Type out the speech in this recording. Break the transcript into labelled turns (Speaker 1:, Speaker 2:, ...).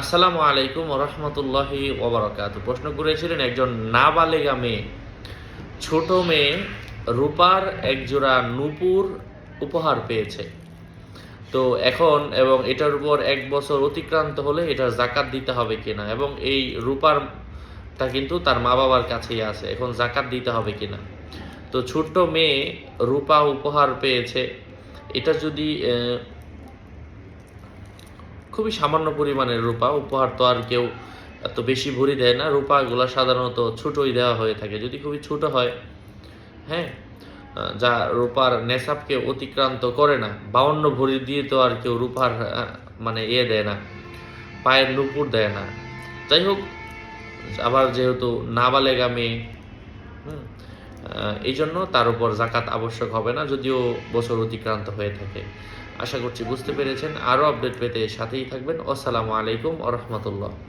Speaker 1: আসসালামু আলাইকুম রহমতুল্লাহি ওবরাকাত প্রশ্ন করেছিলেন একজন নাবালেগা মেয়ে ছোট মেয়ে রূপার একজোড়া নূপুর উপহার পেয়েছে। তো এখন এবং এটার উপর এক বছর অতিক্রান্ত হলে এটার জাকাত দিতে হবে কিনা এবং এই রূপারটা কিন্তু তার মা বাবার কাছেই আছে, এখন জাকাত দিতে হবে কিনা। তো ছোট্ট মেয়ে রূপা উপহার পেয়েছে। এটা যদি খুবই সামান্য পরিমাণের রূপা। উপহার তো আর কেউ এত বেশি ভরি দেয় না। রূপাগুলো সাধারণত ছোটই দেওয়া হয়ে থাকে। যদি খুবই ছোট হয় হ্যাঁ যা রূপার নেশাবকে অতিক্রান্ত করে না। বাউন্ন ভরি দিয়ে তো আর কেউ রূপার মানে ইয়ে দেয় না পায়ের নুপুর দেয় না। যাই হোক আবার যেহেতু নাবালেগা মেয়ে হুম, এই জন্য তার উপর জাকাত আবশ্যক হবে না, যদিও বছর অতিক্রান্ত হয়ে থাকে। আশা করছি বুঝতে পেরেছেন। আরও আপডেট পেতে সাথেই থাকবেন। আসসালামু আলাইকুম আ রহমতুল্লাহ।